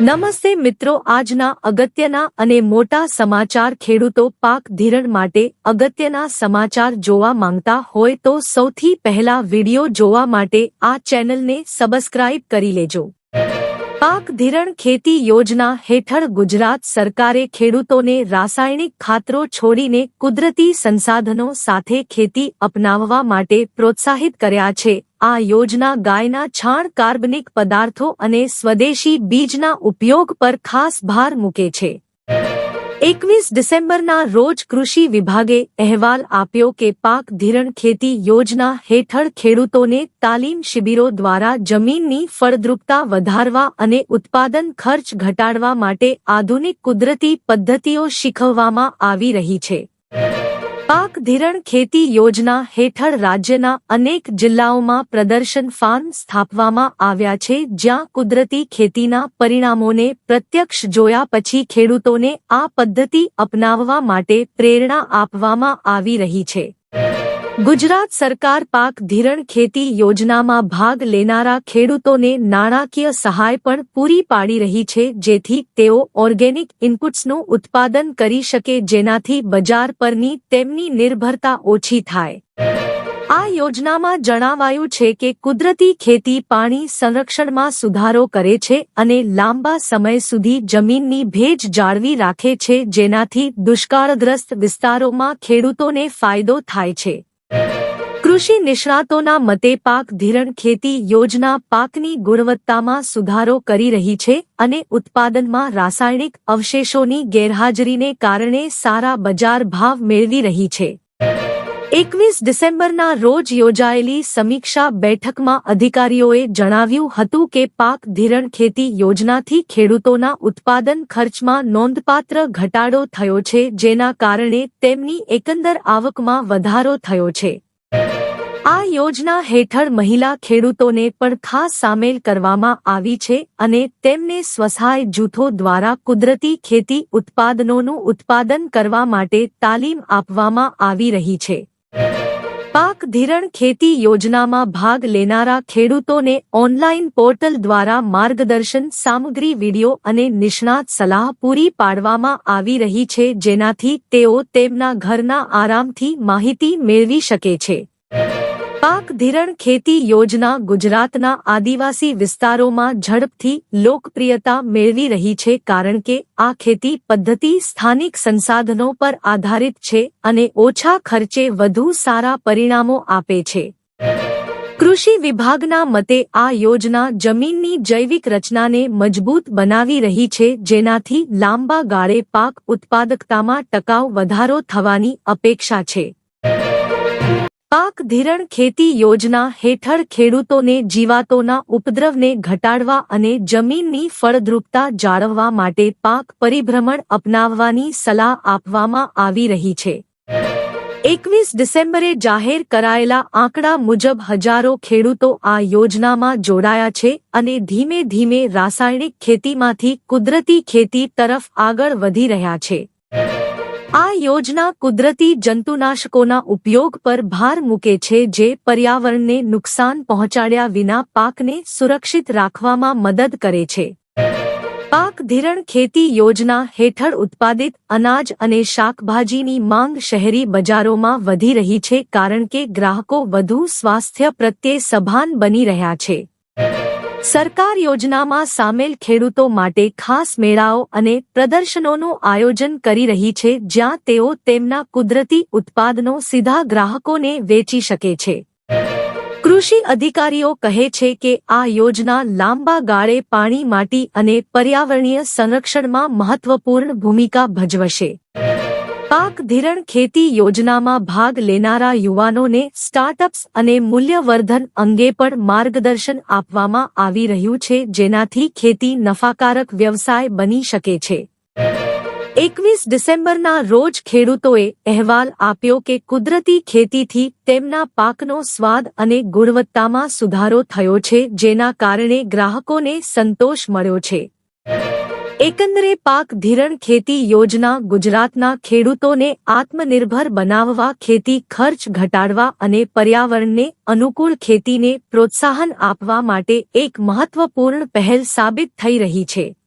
નમસ્તે મિત્રો, આજના અગત્યના અને મોટા સમાચાર ખેડૂતો પાક ધિરણ માટે અગત્યના સમાચાર જોવા માંગતા હોય તો સૌથી પહેલા વિડિયો જોવા માટે આ ચેનલને સબસ્ક્રાઇબ કરી લેજો. પાક ધિરણ ખેતી યોજના હેઠળ ગુજરાત સરકારે ખેડૂતોને રાસાયણિક ખાતરો છોડીને કુદરતી સંસાધનો સાથે ખેતી અપનાવવા માટે પ્રોત્સાહિત કર્યા છે. આ યોજના ગાયના છાણ કાર્બનિક પદાર્થો અને સ્વદેશી બીજના ઉપયોગ પર ખાસ ભાર મૂકે છે. એકવીસ ડિસેમ્બરના રોજ કૃષિ વિભાગે અહેવાલ આપ્યો કે પાક ધિરણ ખેતી યોજના હેઠળ ખેડૂતોને તાલીમ શિબિરો દ્વારા જમીનની ફળદ્રુપતા વધારવા અને ઉત્પાદન ખર્ચ ઘટાડવા માટે આધુનિક કુદરતી પદ્ધતિઓ શીખવવામાં આવી રહી છે. પાક ધિરણ ખેતી યોજના હેઠળ રાજ્યના અનેક જિલ્લાઓમાં પ્રદર્શન ફાર્મ સ્થાપવામાં આવ્યા છે, જ્યાં કુદરતી ખેતીના પરિણામોને પ્રત્યક્ષ જોયા પછી ખેડૂતોને આ પદ્ધતિ અપનાવવા માટે પ્રેરણા આપવામાં આવી રહી છે. ગુજરાત સરકાર પાક ધિરણ ખેતી યોજનામાં ભાગ લેનારા ખેડૂતોને નાણાકીય સહાય પણ પૂરી પાડી રહી છે, જેથી તેઓ ઓર્ગેનિક ઇનપુટ્સનું ઉત્પાદન કરી શકે જેનાથી બજાર પરની તેમની નિર્ભરતા ઓછી થાય. આ યોજનામાં જણાવાયું છે કે કુદરતી ખેતી પાણી સંરક્ષણમાં સુધારો કરે છે અને લાંબા સમય સુધી જમીનની ભેજ જાળવી રાખે છે, જેનાથી દુષ્કાળગ્રસ્ત વિસ્તારોમાં ખેડૂતોને ફાયદો થાય છે. કૃષિ નિષ્ણાતોના મતે પાક ધિરણ ખેતી યોજના પાકની ગુણવત્તામાં સુધારો કરી રહી છે અને ઉત્પાદનમાં રાસાયણિક અવશેષોની ગેરહાજરીને કારણે સારા બજાર ભાવ મેળવી રહી છે. એકવીસ ડિસેમ્બરના રોજ યોજાયેલી સમીક્ષા બેઠકમાં અધિકારીઓએ જણાવ્યું હતું કે પાક ધિરણ ખેતી યોજનાથી ખેડૂતોના ઉત્પાદન ખર્ચમાં નોંધપાત્ર ઘટાડો થયો છે, જેના કારણે તેમની એકંદર આવકમાં વધારો થયો છે. આ યોજના હેઠળ મહિલા ખેડૂતોને પણ ખાસ સામેલ કરવામાં આવી છે અને તેમને સ્વસહાય જૂથો દ્વારા કુદરતી ખેતી ઉત્પાદનોનું ઉત્પાદન કરવા માટે તાલીમ આપવામાં આવી રહી છે. પાક ધિરણ ખેતી યોજનામાં ભાગ લેનારા ખેડૂતોને ઓનલાઈન પોર્ટલ દ્વારા માર્ગદર્શન, સામગ્રી, વીડિયો અને નિષ્ણાત સલાહ પૂરી પાડવામાં આવી રહી છે, જેનાથી તેઓ તેમના ઘરના આરામથી માહિતી મેળવી શકે છે. પાક ધિરણ ખેતી યોજના ગુજરાતના આદિવાસી વિસ્તારોમાં ઝડપથી લોકપ્રિયતા મેળવી રહી છે કારણ કે આ ખેતી પદ્ધતિ સ્થાનિક સંસાધનો પર આધારિત છે અને ઓછા ખર્ચે વધુ સારા પરિણામો આપે છે. કૃષિ વિભાગના મતે આ યોજના જમીનની જૈવિક રચનાને મજબૂત બનાવી રહી છે જેનાથી લાંબા ગાળે પાક ઉત્પાદકતામાં ટકાઉ વધારો થવાની અપેક્ષા છે. પાક ધિરણ ખેતી યોજના હેઠળ ખેડૂતોને જીવાતોના ઉપદ્રવને ઘટાડવા અને જમીનની ફળદ્રુપતા જાળવવા માટે પાક પરિભ્રમણ અપનાવવાની સલાહ આપવામાં આવી રહી છે. એકવીસ ડિસેમ્બરે જાહેર કરાયેલા આંકડા મુજબ હજારો ખેડૂતો આ યોજનામાં જોડાયા છે અને ધીમે ધીમે રાસાયણિક ખેતીમાંથી કુદરતી ખેતી તરફ આગળ વધી રહ્યા છે. આ યોજના કુદરતી જંતુનાશકોના ઉપયોગ પર ભાર મૂકે છે જે પર્યાવરણને નુકસાન પહોંચાડ્યા વિના પાકને સુરક્ષિત રાખવામાં મદદ કરે છે. પાક ધિરણ ખેતી યોજના હેઠળ ઉત્પાદિત અનાજ અને શાકભાજીની માંગ શહેરી બજારોમાં વધી રહી છે કારણ કે ગ્રાહકો વધુ સ્વાસ્થ્ય પ્રત્યે સભાન બની રહ્યા છે. સરકાર યોજનામાં સામેલ ખેડૂતો માટે ખાસ મેળાઓ અને પ્રદર્શનોનું આયોજન કરી રહી છે, જ્યાં તેઓ તેમના કુદરતી ઉત્પાદનો સીધા ગ્રાહકોને વેચી શકે છે. કૃષિ અધિકારીઓ કહે છે કે આ યોજના લાંબા ગાળે પાણી, માટી અને પર્યાવરણીય સંરક્ષણમાં મહત્વપૂર્ણ ભૂમિકા ભજવશે. પાક ધિરણ ખેતી યોજનામાં ભાગ લેનારા યુવાનોને સ્ટાર્ટઅપ્સ અને મૂલ્યવર્ધન અંગે પણ માર્ગદર્શન આપવામાં આવી રહ્યું છે, જેનાથી ખેતી નફાકારક વ્યવસાય બની શકે છે. એકવીસ ડિસેમ્બરના રોજ ખેડૂતોએ અહેવાલ આપ્યો કે કુદરતી ખેતીથી તેમના પાકનો સ્વાદ અને ગુણવત્તામાં સુધારો થયો છે, જેના કારણે ગ્રાહકોને સંતોષ મળ્યો છે. એકંદરે પાક ધિરણ ખેતી યોજના ગુજરાતના ખેડૂતોને આત્મનિર્ભર બનાવવા, ખેતી ખર્ચ ઘટાડવા અને પર્યાવરણને અનુકૂળ ખેતીને પ્રોત્સાહન આપવા માટે એક મહત્વપૂર્ણ પહેલ સાબિત થઈ રહી છે.